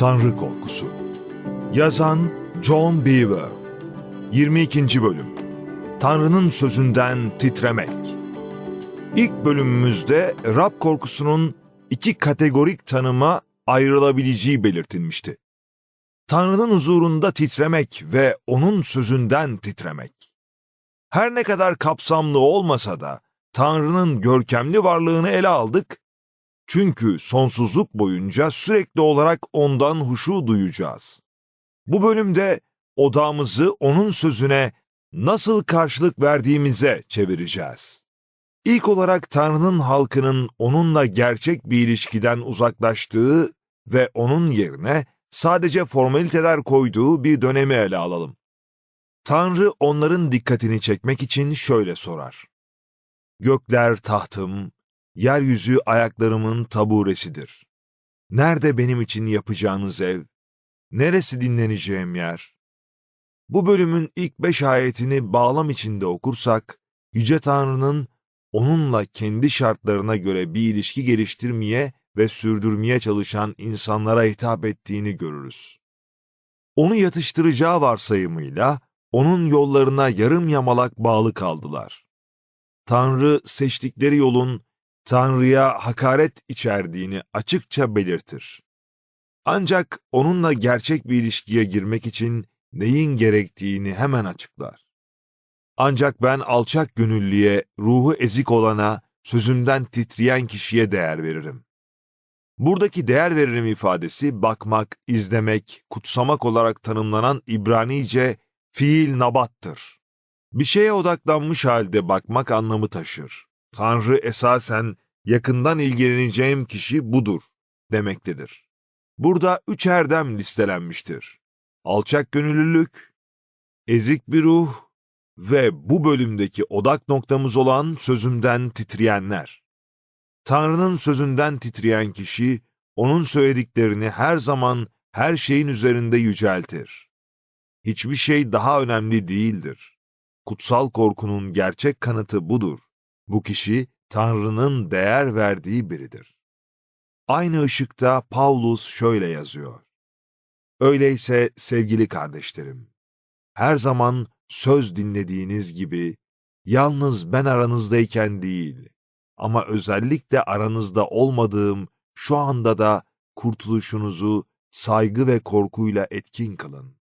Tanrı Korkusu Yazan John Beaver 22. Bölüm Tanrı'nın Sözünden Titremek İlk bölümümüzde Rab korkusunun iki kategorik tanıma ayrılabileceği belirtilmişti. Tanrı'nın huzurunda titremek ve O'nun sözünden titremek. Her ne kadar kapsamlı olmasa da Tanrı'nın görkemli varlığını ele aldık çünkü sonsuzluk boyunca sürekli olarak ondan huşu duyacağız. Bu bölümde odağımızı onun sözüne nasıl karşılık verdiğimize çevireceğiz. İlk olarak Tanrı'nın halkının onunla gerçek bir ilişkiden uzaklaştığı ve onun yerine sadece formaliteler koyduğu bir dönemi ele alalım. Tanrı onların dikkatini çekmek için şöyle sorar. Gökler tahtım, yeryüzü ayaklarımın taburesidir. Nerede benim için yapacağınız ev? Neresi dinleneceğim yer? Bu bölümün ilk beş ayetini bağlam içinde okursak, Yüce Tanrı'nın onunla kendi şartlarına göre bir ilişki geliştirmeye ve sürdürmeye çalışan insanlara hitap ettiğini görürüz. Onu yatıştıracağı varsayımıyla, onun yollarına yarım yamalak bağlı kaldılar. Tanrı seçtikleri yolun Tanrı'ya hakaret içerdiğini açıkça belirtir. Ancak onunla gerçek bir ilişkiye girmek için neyin gerektiğini hemen açıklar. Ancak ben alçak gönüllüye, ruhu ezik olana, sözümden titreyen kişiye değer veririm. Buradaki değer veririm ifadesi bakmak, izlemek, kutsamak olarak tanımlanan İbranice fiil nabattır. Bir şeye odaklanmış halde bakmak anlamı taşır. Tanrı esasen yakından ilgileneceğim kişi budur demektedir. Burada üç erdem listelenmiştir. Alçak gönüllülük, ezik bir ruh ve bu bölümdeki odak noktamız olan sözümden titreyenler. Tanrı'nın sözünden titreyen kişi, onun söylediklerini her zaman her şeyin üzerinde yüceltir. Hiçbir şey daha önemli değildir. Kutsal korkunun gerçek kanıtı budur. Bu kişi Tanrı'nın değer verdiği biridir. Aynı ışıkta Paulus şöyle yazıyor. Öyleyse sevgili kardeşlerim, her zaman söz dinlediğiniz gibi yalnız ben aranızdayken değil ama özellikle aranızda olmadığım şu anda da kurtuluşunuzu saygı ve korkuyla etkin kılın.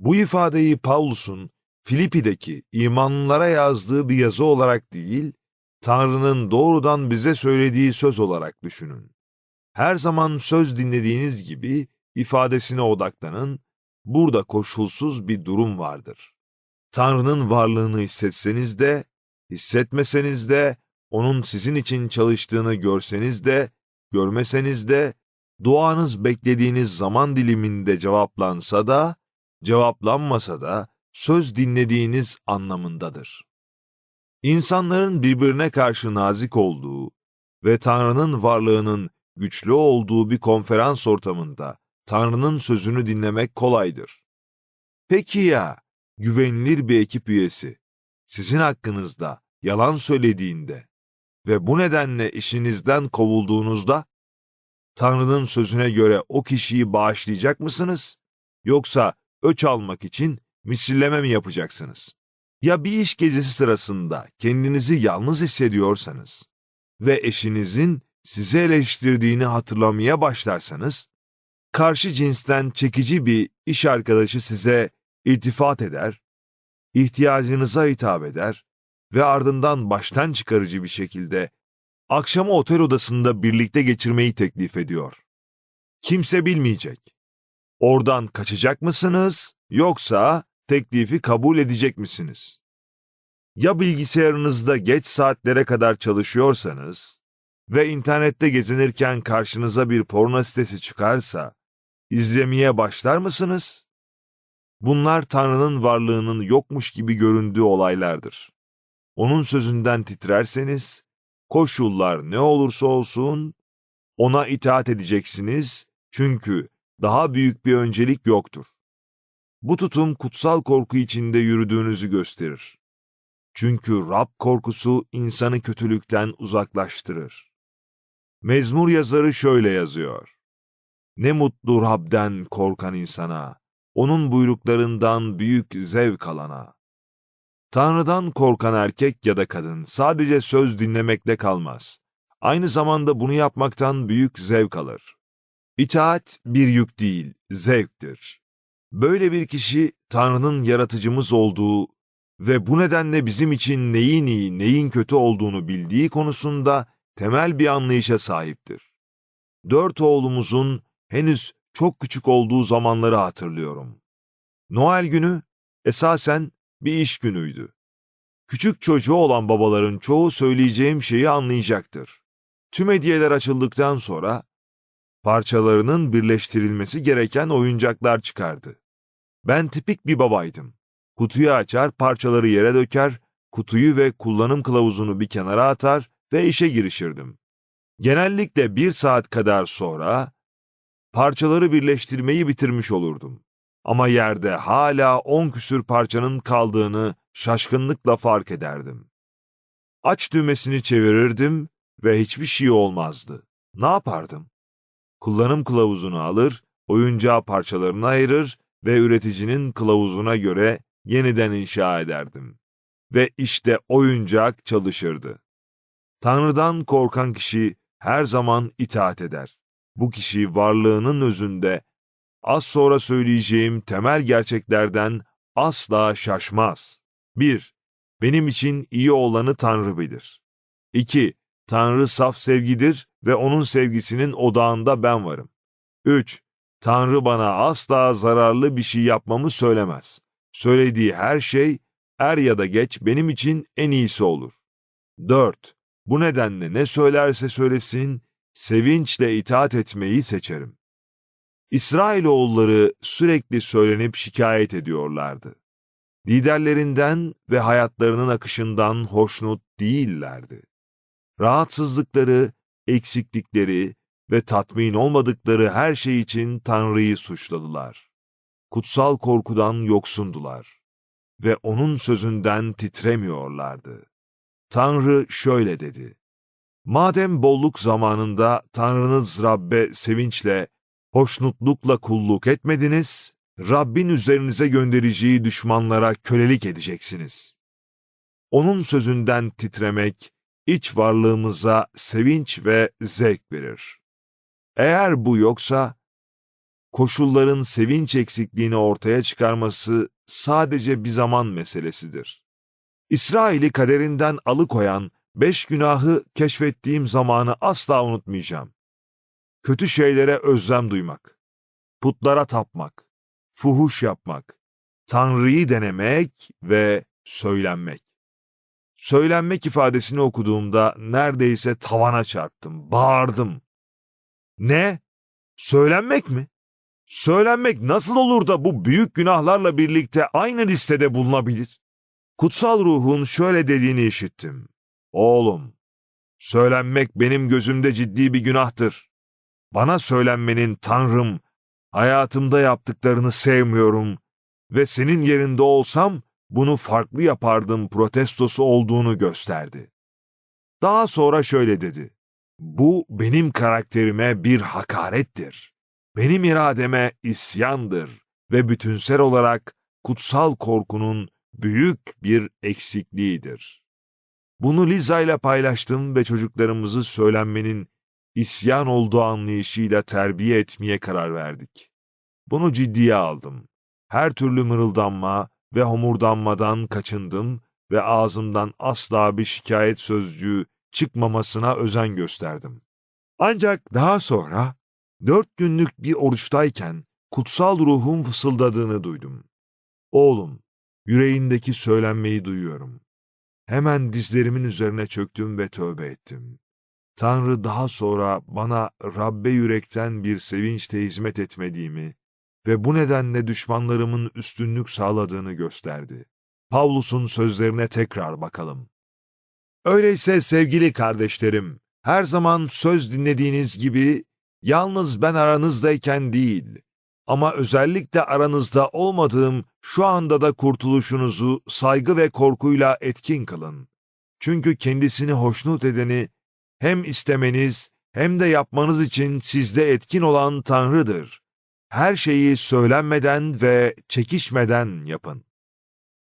Bu ifadeyi Paulus'un Filipi'deki imanlılara yazdığı bir yazı olarak değil, Tanrı'nın doğrudan bize söylediği söz olarak düşünün. Her zaman söz dinlediğiniz gibi ifadesine odaklanın, burada koşulsuz bir durum vardır. Tanrı'nın varlığını hissetseniz de, hissetmeseniz de, onun sizin için çalıştığını görseniz de, görmeseniz de, duanız beklediğiniz zaman diliminde cevaplansa da, cevaplanmasa da, söz dinlediğiniz anlamındadır. İnsanların birbirine karşı nazik olduğu ve Tanrı'nın varlığının güçlü olduğu bir konferans ortamında Tanrı'nın sözünü dinlemek kolaydır. Peki ya güvenilir bir ekip üyesi sizin hakkınızda yalan söylediğinde ve bu nedenle işinizden kovulduğunuzda Tanrı'nın sözüne göre o kişiyi bağışlayacak mısınız? Yoksa öç almak için misilleme mi yapacaksınız? Ya bir iş gecesi sırasında kendinizi yalnız hissediyorsanız ve eşinizin sizi eleştirdiğini hatırlamaya başlarsanız, karşı cinsten çekici bir iş arkadaşı size iltifat eder, ihtiyacınıza hitap eder ve ardından baştan çıkarıcı bir şekilde akşamı otel odasında birlikte geçirmeyi teklif ediyor. Kimse bilmeyecek. Oradan kaçacak mısınız yoksa teklifi kabul edecek misiniz? Ya bilgisayarınızda geç saatlere kadar çalışıyorsanız ve internette gezinirken karşınıza bir porno sitesi çıkarsa, izlemeye başlar mısınız? Bunlar Tanrı'nın varlığının yokmuş gibi göründüğü olaylardır. Onun sözünden titrerseniz, koşullar ne olursa olsun, ona itaat edeceksiniz çünkü daha büyük bir öncelik yoktur. Bu tutum kutsal korku içinde yürüdüğünüzü gösterir. Çünkü Rab korkusu insanı kötülükten uzaklaştırır. Mezmur yazarı şöyle yazıyor. Ne mutlu Rab'den korkan insana, onun buyruklarından büyük zevk alana. Tanrı'dan korkan erkek ya da kadın sadece söz dinlemekle kalmaz. Aynı zamanda bunu yapmaktan büyük zevk alır. İtaat bir yük değil, zevktir. Böyle bir kişi Tanrı'nın yaratıcımız olduğu ve bu nedenle bizim için neyin iyi, neyin kötü olduğunu bildiği konusunda temel bir anlayışa sahiptir. Dört oğlumuzun henüz çok küçük olduğu zamanları hatırlıyorum. Noel günü esasen bir iş günüydü. Küçük çocuğu olan babaların çoğu söyleyeceğim şeyi anlayacaktır. Tüm hediyeler açıldıktan sonra parçalarının birleştirilmesi gereken oyuncaklar çıkardı. Ben tipik bir babaydım. Kutuyu açar, parçaları yere döker, kutuyu ve kullanım kılavuzunu bir kenara atar ve işe girişirdim. Genellikle bir saat kadar sonra parçaları birleştirmeyi bitirmiş olurdum. Ama yerde hala on küsür parçanın kaldığını şaşkınlıkla fark ederdim. Aç düğmesini çevirirdim ve hiçbir şey olmazdı. Ne yapardım? Kullanım kılavuzunu alır, oyuncağı parçalarına ayırır ve üreticinin kılavuzuna göre yeniden inşa ederdim. Ve işte oyuncak çalışırdı. Tanrı'dan korkan kişi her zaman itaat eder. Bu kişi varlığının özünde az sonra söyleyeceğim temel gerçeklerden asla şaşmaz. 1. Benim için iyi olanı Tanrı bilir. 2. Tanrı saf sevgidir ve onun sevgisinin odağında ben varım. 3. Tanrı bana asla zararlı bir şey yapmamı söylemez. Söylediği her şey er ya da geç benim için en iyisi olur. 4. Bu nedenle ne söylerse söylesin, sevinçle itaat etmeyi seçerim. İsrailoğulları sürekli söylenip şikayet ediyorlardı. Liderlerinden ve hayatlarının akışından hoşnut değillerdi. Rahatsızlıkları, eksiklikleri ve tatmin olmadıkları her şey için Tanrı'yı suçladılar. Kutsal korkudan yoksundular ve onun sözünden titremiyorlardı. Tanrı şöyle dedi. Madem bolluk zamanında Tanrınız Rabbe sevinçle, hoşnutlukla kulluk etmediniz, Rabbin üzerinize göndereceği düşmanlara kölelik edeceksiniz. Onun sözünden titremek, iç varlığımıza sevinç ve zevk verir. Eğer bu yoksa, koşulların sevinç eksikliğini ortaya çıkarması sadece bir zaman meselesidir. İsrail'i kaderinden alıkoyan beş günahı keşfettiğim zamanı asla unutmayacağım. Kötü şeylere özlem duymak, putlara tapmak, fuhuş yapmak, Tanrı'yı denemek ve söylenmek. Söylenmek ifadesini okuduğumda neredeyse tavana çarptım, bağırdım. Ne? Söylenmek mi? Söylenmek nasıl olur da bu büyük günahlarla birlikte aynı listede bulunabilir? Kutsal ruhun şöyle dediğini işittim. Oğlum, söylenmek benim gözümde ciddi bir günahtır. Bana söylenmenin Tanrım, hayatımda yaptıklarını sevmiyorum ve senin yerinde olsam bunu farklı yapardım protestosu olduğunu gösterdi. Daha sonra şöyle dedi. Bu benim karakterime bir hakarettir. Benim irademe isyandır ve bütünsel olarak kutsal korkunun büyük bir eksikliğidir. Bunu Liza ile paylaştım ve çocuklarımızı söylenmenin isyan olduğu anlayışıyla terbiye etmeye karar verdik. Bunu ciddiye aldım. Her türlü mırıldanma ve homurdanmadan kaçındım ve ağzımdan asla bir şikayet sözcüğü çıkmamasına özen gösterdim. Ancak daha sonra dört günlük bir oruçtayken kutsal ruhun fısıldadığını duydum. Oğlum, yüreğindeki söylenmeyi duyuyorum. Hemen dizlerimin üzerine çöktüm ve tövbe ettim. Tanrı daha sonra bana Rabbe yürekten bir sevinçle hizmet etmediğimi ve bu nedenle düşmanlarımın üstünlük sağladığını gösterdi. Pavlus'un sözlerine tekrar bakalım. Öyleyse sevgili kardeşlerim, her zaman söz dinlediğiniz gibi yalnız ben aranızdayken değil ama özellikle aranızda olmadığım şu anda da kurtuluşunuzu saygı ve korkuyla etkin kılın. Çünkü kendisini hoşnut edeni hem istemeniz hem de yapmanız için sizde etkin olan Tanrı'dır. Her şeyi söylenmeden ve çekişmeden yapın.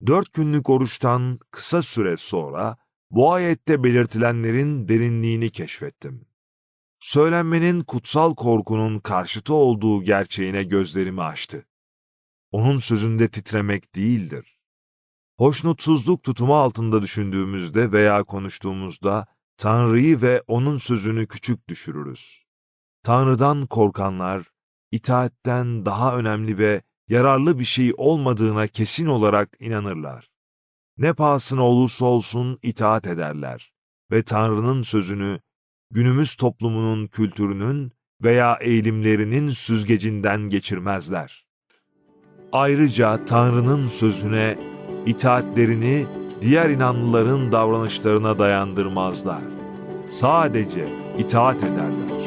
Dört günlük oruçtan kısa süre sonra bu ayette belirtilenlerin derinliğini keşfettim. Söylenmenin kutsal korkunun karşıtı olduğu gerçeğine gözlerimi açtı. Onun sözünde titremek değildir. Hoşnutsuzluk tutumu altında düşündüğümüzde veya konuştuğumuzda Tanrı'yı ve O'nun sözünü küçük düşürürüz. Tanrı'dan korkanlar, itaatten daha önemli ve yararlı bir şey olmadığına kesin olarak inanırlar. Ne pahasına olursa olsun itaat ederler ve Tanrı'nın sözünü günümüz toplumunun kültürünün veya eğilimlerinin süzgecinden geçirmezler. Ayrıca Tanrı'nın sözüne itaatlerini diğer inanlıların davranışlarına dayandırmazlar. Sadece itaat ederler.